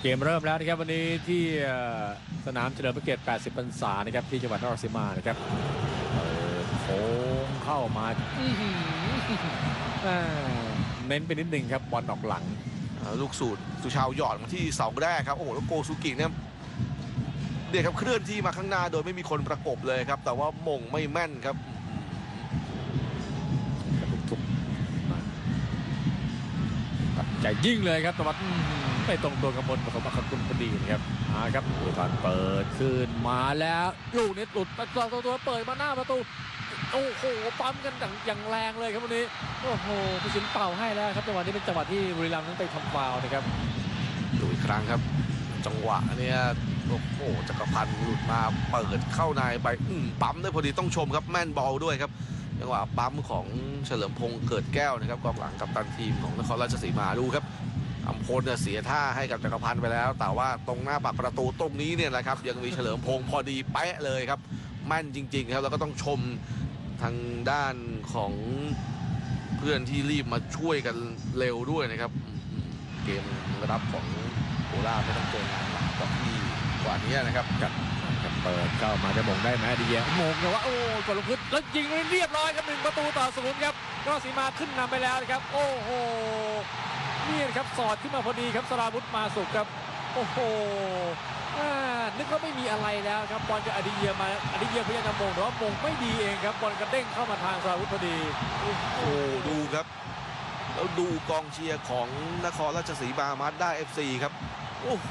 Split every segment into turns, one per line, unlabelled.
เกมเริ่มแล้วนะครับวันนี้ที่เอ่อสนามเฉลิมพระเกียรติ 80 พรรษานะครับที่จังหวัดนครราชสีมานะครับเปิดโค้งเข้ามาอื้อหืออ่าเน้นไปนิดหนึ่งครับบอลออกหลัง
อ่าลูกสูตรสุชาวหยอดมาที่เสาแรกครับโอ้โหแล้วโกซูกิเนี่ยเดี๋ยวครับเคลื่อนที่มาข้างหน้าโดยไม่มีคนประกบเลยครับ แต่ว่าหม่งไม่แม่นครับ
กระตุกทุกมาตัดใจยิ่งเลยครับแต่ว่าอื้อหือ ไปตรงตัวกระบนผสมอัครกุลพอดีนะครับมาครับเดชอนเปิดขึ้นมาแล้วลูกนี้หลุดตัวตัวตัวเปิดมาหน้าประตูโอ้โหปั๊มกันอย่างแรงเลยครับวันนี้โอ้โหผู้สินเป่าให้แล้วครับจังหวะนี้เป็นจังหวะที่บุรีรัมย์นั้นไปทำฟาวล์นะครับ
ดูอีกครั้งครับ จังหวะเนี่ยโอ้โหจักรพันธ์หลุดมาเปิดเข้าในไปอืปั๊มได้พอดีต้องชมครับแม่นบอลด้วยครับจังหวะปั๊มของเฉลิมพงษ์เกิดแก้วนะครับกองหลังกับตันทีมของนครราชสีมาดูครับ อัมพลเนี่ยเสียท่าให้กับจักรพันธ์ไปแล้ว แต่ว่าตรงหน้าปากประตูตรงนี้เนี่ยนะครับ ยังมีเฉลิมพงษ์พอดีเป๊ะเลยครับแม่นจริง ๆ ครับแล้วก็ต้องชมทางด้านของเพื่อนที่รีบมาช่วยกันเร็วด้วยนะครับอืมเกมรับของโคราชไม่ต้องเจองานหนักกว่าที่กว่านี้นะครับ
ครับเปิดเข้ามาจะมงได้ไหมดีเยมงแต่ว่าโอ้กดลงพื้นแล้วยิงเรียบร้อยครับหนึ่งประตูต่อศูนย์ครับก็สีมาขึ้นนำไปแล้วนะครับ โอ้โห นี่นะครับสอดขึ้นมาพอดีครับสราวุธมาสุกครับ โอ้โหนึกว่าไม่มีอะไรแล้วครับบอลจะอดีเยียมาอดีเยียพยายามจะมงแต่ว่ามงไม่ดีเองครับบอลกระเด้งเข้ามาทางสราวุธพอดีโอ้โห
ดูครับ แล้วดูกองเชียร์ของนครราชสีมามาด้าเอฟซีครับโอ้โห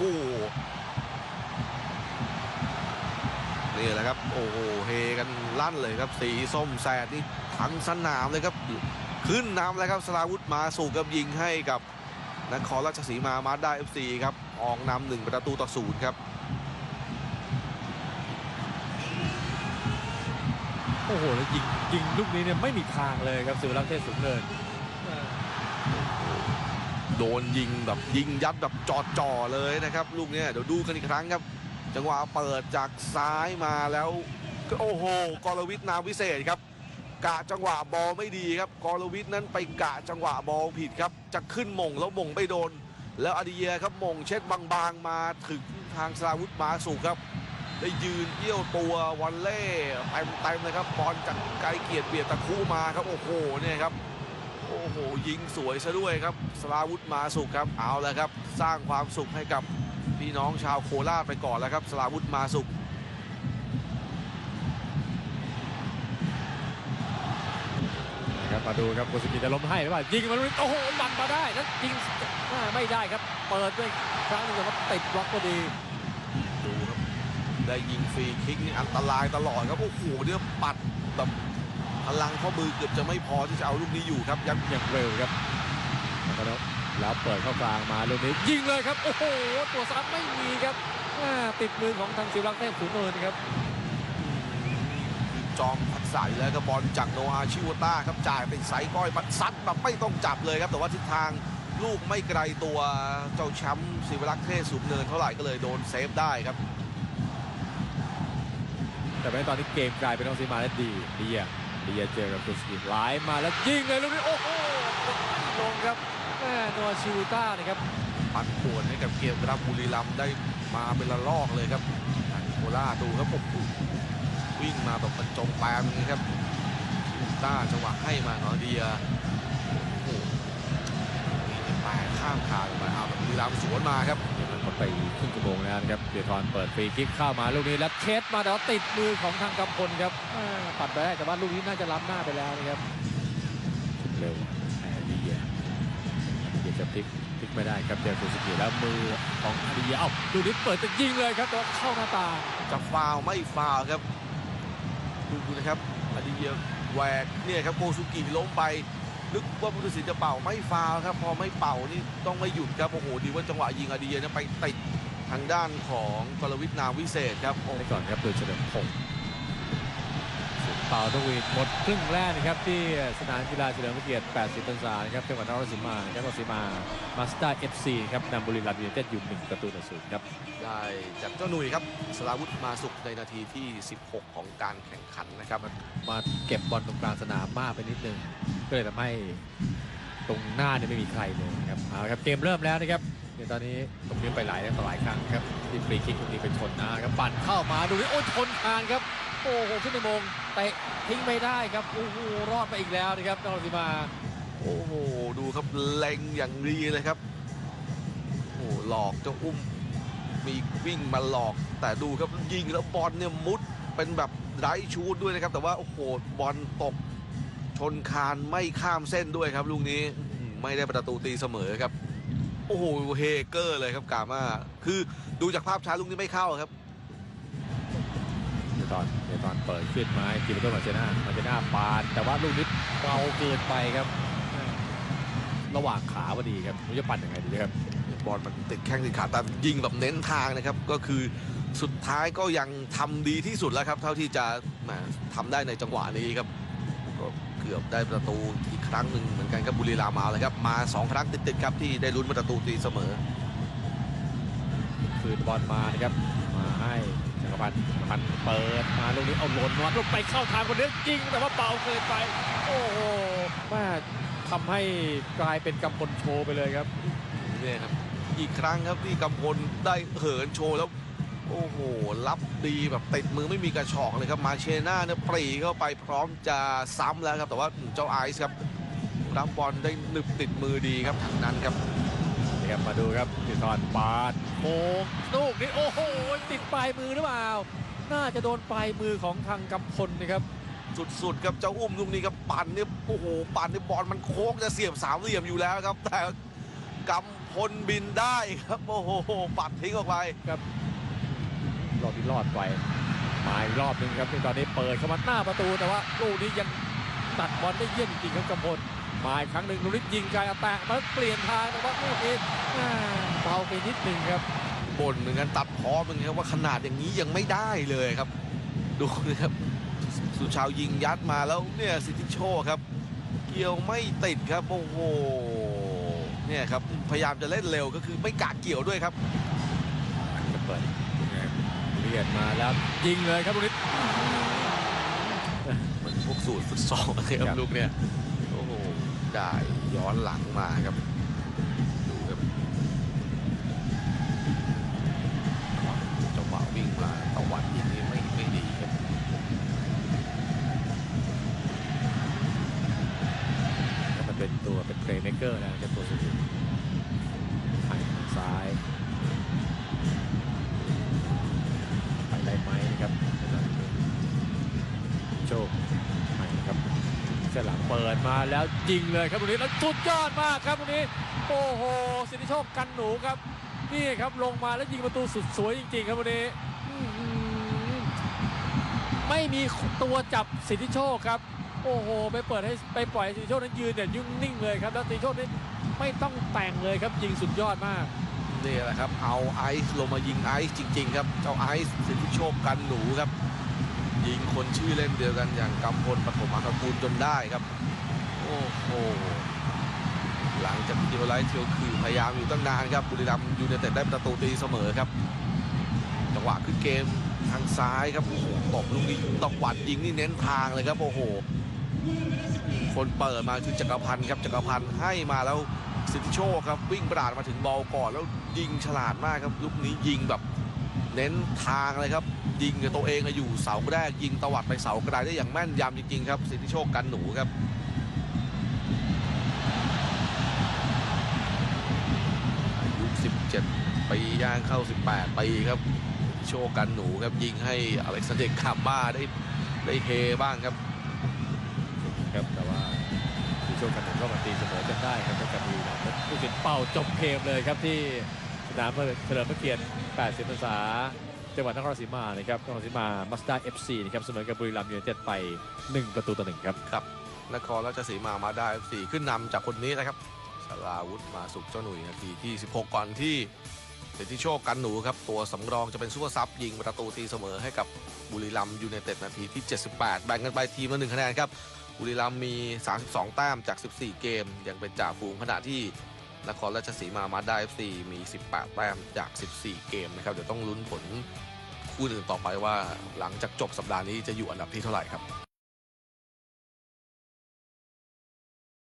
นี่แหละครับโอ้โหเฮกันลั่นเลยครับ สีส้มแสดนี่ทั้งสนามเลยครับ ขึ้นนำแล้วครับสราวุธมาสู่กับยิงให้กับ นครราชสีมามาด้าเอฟซีครับ ออกนำหนึ่งประตูต่อศูนย์ครับ
โอ้โห แล้วยิงยิงลูกนี้เนี่ยไม่มีทางเลยครับสุรักษ์เทศสูงเนิน
โดนยิงแบบยิงยัดแบบจอดจ่อๆเลยนะครับ ลูกเนี้ยเดี๋ยวดูกันอีกครั้งครับ จังหวะเปิดจากซ้ายมาแล้วก็โอ้โหกรวิทย์นามวิเศษครับ กะจังหวะบอลไม่ดีครับกรวิทนั้นไปกะจังหวะบอลผิดครับ จะขึ้นมงแล้วมงไม่โดน แล้วอดีเยครับมงเช็ดบางๆมาถึงทางสราวุธมาสุกครับ ได้ยืนเอี้ยวตัววันเล่เต็มเต็มๆเลยครับบอลจากไกลเกียรติเบียดตะคู่มาครับโอ้โหเนี่ยครับโอ้โหยิงสวยซะด้วยครับสลาวุธมาสุขครับเอาแล้วครับ สร้างความสุขให้กับพี่น้องชาวโคราชไปก่อนแล้วครับสลาวุธมาสุข
นะครับ มาดูครับโกสุกิจะล้มให้หรือเปล่ายิงมันโอ้โหบังมาได้แล้วยิงอ่าไม่ได้ครับ เปิดด้วยครั้งหนึงแต่ว่าติดบล็อกพอดี
ดูครับได้ยิงฟรีคิกนี่อันตรายตลอดครับโอ้โหเนี่ยปัดแบบพลังข้อมือเกือบจะไม่พอที่จะเอาลูกนี้อยู่ครับยัด
อย่างเร็วครับแล้วก็แล้วเปิดเข้ากลางมาลูกนี้ยิงเลยครับโอ้โหตัวซัดไม่มีครับอ่าติดมือของทางศิวรักษ์เทพขุนเนินครับ
จอมทักษะอยู่แล้วก็บอลจากโนอาชิวต้าครับจ่ายเป็นไซก้อยปัดซัดแบบไม่ต้องจับเลยครับ แต่ว่าทิศทางลูกไม่ไกลตัวเจ้าแชมป์ศิวรักษ์เทศสูงเนินเท่าไหร่ก็เลยโดนเซฟได้ครับ
แต่ในตอนนี้เกมกลายเป็นน้องซีมาแล้วดีดีอะดีอะเจอกับโกสุกิไล่มาแล้วยิงเลยลูกนี้โอ้โหกดไม่ลงครับแม่โนอาชิวต้านะครับ
ปัดป่วนให้กับเกมรับบุรีรัมย์ได้มาเป็นละลอกเลยครับทางโคราชดูครับผม วิ่งมาแบบบรรจงแปมเลยครับคิวต้าจังหวะให้มาหนอเดียโอ้โหนี่แปะข้ามคานมาเอาแบบบุรีรัมย์สวนมาครับ
มันก็ไปครึ่งชั่วโมงแล้วนะครับเดทอนเปิดฟรีคิกเข้ามาลูกนี้แล้วเช็ดมาแต่ว่าติดมือของทางกำพลครับอ่าปัดไปได้แต่ว่าลูกนี้น่าจะล้ำหน้าไปแล้วนะครับเร็วแอดีเยเดี๋ยวจะพลิกพลิกไม่ได้ครับเจอฟูสกิแล้วมือของอาดีเยเอ้าลูกนี้เปิดจะยิงเลยครับแต่ว่าเข้าหน้าตาง
จะฟาวล์ไม่ฟาวล์ครับ ดูนะครับอดีเยแหวกเนี่ยครับโกซุกิล้มไป นึกว่าผู้ตัดสินจะเป่าไม่ฟาวครับ พอไม่เป่านี่ต้องไม่หยุดครับโอ้โหดีว่าจังหวะยิงอดีเยียไปติดทางด้านของกรวิทย์นาวิเศษครับโอ้
ไปก่อนครับโดยเฉลิมพงศ์ เป่าทวีตหมดครึ่งแรกนะครับที่สนามกีฬาเฉลิมพระเกียรติ 80 พรรษานะครับจังหวัดนครราชสีมานะครับนครราชสีมามาสเตอร์เอฟซีครับนำบุรีรัมย์ยูไนเต็ดอยู่หนึ่งประตูต่อศูนย์ครับ
ได้จากเจ้าหนุ่ยครับสลาวุธมาสุขในนาทีที่ 16 ของการแข่งขันนะครับ
มาเก็บบอลตรงกลางสนามมากไปนิดนึงก็เลยทำให้ตรงหน้าเนี่ยไม่มีใครเลยนะครับเอาละครับเกมเริ่มแล้วนะครับเนี่ยตอนนี้ตรงนี้ไปหลายต่อหลายครั้งครับที่ฟรีคิกตรงนี้เป็นชนนะครับปั่นเข้ามาดูนี่โอ้ยชนคานครับโอ้โหขึ้นในมงเตะทิ้งไม่ได้ครับโอ้โหรอดไปอีกแล้วนะครับนรสิมา
โอ้โหดูครับเล็งอย่างดีเลยครับโอ้หลอกเจ้าอุ้มมีวิ่งมาหลอก แต่ดูครับยิงแล้วบอลเนี่ยมุดเป็นแบบไร้ชูดด้วยนะครับ แต่ว่าโอ้โหบอลตกชนคานไม่ข้ามเส้นด้วยครับ ลูกนี้ไม่ได้ประตูตีเสมอครับ โอ้โหเฮเกอร์เลยครับกามาคือดูจากภาพช้าลูกนี้ไม่เข้าครับ
ตอนเดี๋ยวตอนเปิดขึ้นมาให้กิโลเตอร์มาเชน่ามาเชน่าปานแต่ว่าลูกนี้เบาเกินไปครับ ระหว่างขาพอดีครับไม่รู้จะปั่นยังไงดีครับ
บอลมันติดแข้งติดขาแต่ยิงแบบเน้นทางนะครับ ก็คือสุดท้ายก็ยังทำดีที่สุดแล้วครับ เท่าที่จะแหมทำได้ในจังหวะนี้ครับก็เกือบได้ประตูอีกครั้งหนึ่งเหมือนกันครับบุรีรัมย์มาเลยครับมาสองครั้งติดๆครับที่ได้ลุ้นประตูตีเสมอ
คืนบอลมานะครับมาให้จักร พันจักรพันธ์เปิดมาลูกนี้เอาหล่นมาลงไปเข้าทางคนนี้จริง แต่ว่าเบาเกินไป โอ้โหแม่ทำให้กลายเป็นกำพลโชว์ไปเลยครับ
นี่ครับ อีกครั้งครับที่กำพลได้เหินโชว์แล้ว โอ้โหรับดีแบบติดมือไม่มีกระชอกเลยครับมาเชน่าเนี่ยปรีเข้าไปพร้อมจะซ้ำแล้วครับ แต่ว่าเจ้าไอซ์ครับรับบอลได้หนึบติดมือดีครับทางนั้นครับ
นี่ครับมาดูครับติดตอนปาดโค้งลูกนี้โอ้โหติดปลายมือหรือเปล่า น่าจะโดนปลายมือของทางกำพลนะครับ
สุดๆครับเจ้าอุ้มลูกนี้ครับปั่นเนี่ยโอ้โหปั่นเนี่ยบอลมันโค้งจะเสียบสามเหลี่ยมอยู่แล้วครับ แต่กำพลบินได้ครับโอ้โหปัดทิ้งออกไป
รอบนี้รอดไปมาอีกรอบหนึ่งครับที่ตอนนี้เปิดเข้ามาหน้าประตูแต่ว่าลูกนี้ยังตัดบอลได้เยี่ยมจริงๆครับกำพล มาอีกครั้งหนึ่งลูกนี้ยิงไกลเอาแตะมาเปลี่ยนทางแต่ว่าลูกนี้อ่าเบาไปนิดหนึ่งครับ
บ่นเหมือนกันตัดพ้อเหมือนกันว่าขนาดอย่างนี้ยังไม่ได้เลยครับ ดูนะครับสุชาวยิงยัดมาแล้วเนี่ยสิทธิโชคครับ เกี่ยวไม่ติดครับโอ้โหเนี่ยครับพยายามจะเล่นเร็วก็คือไม่กะเกี่ยวด้วยครับ
จะเปิดเลียนมาแล้วยิงเลยครับลูกนี้
เหมือนพวกสูตรฟุตซอลเลยค
ครั
รับบลูกเนี่ย ได้ย้อนหลังมาครับดูครับจังหวะวิ่งมาตะวันยิงนี้ไม่ไม่ดีครับ
มันเป็นตัวเป็นเพลย์เมเกอร์นะครับตัวสุดทายซ้าย ปิดมาแล้วยิงเลยครับตรงนี้แล้วสุดยอดมากครับตรงนี้ โอ้โหสิทธิโชคกันหนูครับ นี่ครับลงมาแล้วยิงประตูสุดสวยจริง ๆ ครับวันนี้ไม่มีตัวจับสิทธิโชคครับ โอ้โห ไปเปิดให้ไปปล่อยสิทธิโชคนั้นยืนเนี่ยยุ่งนิ่งเลยครับแล้วสิทธิโชคนี่ไม่ต้องแต่งเลยครับยิงสุดยอดมาก
นี่แหละครับ เอาไอซ์ลงมายิงไอซ์จริง ๆ ครับเจ้าไอซ์สิทธิโชคกันหนูครับ ยิงคนชื่อเล่นเดียวกันอย่างกำพลปฐมอัครกูลจนได้ครับ โอ้โหหลังจากที่วไลท์เทียวคือพยายามอยู่ตั้งนานครับบุรีรัมย์ยูไนเต็ดได้ประตูตีเสมอครับจังหวะขึ้นเกมทางซ้ายครับโอ้โหตบลูกนี้ตะวัดยิงนี่เน้นทางเลยครับโอ้โห คนเปิดมาคือจักรพันธ์ครับจักรพันธ์ให้มาแล้วสิทธิโชคครับวิ่งปราดมาถึงบอลก่อนแล้วยิงฉลาดมากครับลูกนี้ยิงแบบ เน้นทางเลยครับ ยิงกับตัวเองอะอยู่เสาแรกยิงตวัดไปเสากระไดได้อย่างแม่นยำจริงๆครับสิทธิโชคกันหนูครับอายุ 17 ปีย่างเข้า 18 ปีครับโชคกันหนูครับยิงให้อเล็กซานเดร์คาบ้าได้ได้เฮบ้างครับ
ครับแต่ว่าสิทธิโชคกันหนูก็มาตีเสมอกันได้ครับกับบุรีรัมย์ผู้สินเป่าจบเกมเลยครับที่สนามเฉลิมพระเกียรติ 80พรรษา จังหวัดนครราชสีมานะครับนครราชสีมามัสด้า FC นะครับเสมอกับบุรีรัมย์ยูไนเต็ดไป 1 ประตูต่อหนึ่งครับ
นครราชสีมามาได้สี่ขึ้นนำจากคนนี้นะครับสลาวุธมาสุกเจ้าหนุ่ยนาทีที่ 16 ก่อนที่เดชทิโชคกันหนูครับ ตัวสำรองจะเป็นซูเปอร์ซับยิงประตูตีเสมอให้กับบุรีรัมย์ยูไนเต็ดนาทีที่ 78 แบ่งกันไปทีมละหนึ่งคะแนนครับบุรีรัมย์มี 32 แต้มจาก 14 เกม ยังเป็นจ่าฝูงขณะที่ นครราชสีมามาได้ FC มี 18 แต้มจาก 14 เกมนะครับ เดี๋ยวต้องลุ้นผลคู่อื่นต่อไปว่าหลังจากจบสัปดาห์นี้จะอยู่อันดับที่เท่าไหร่ครับ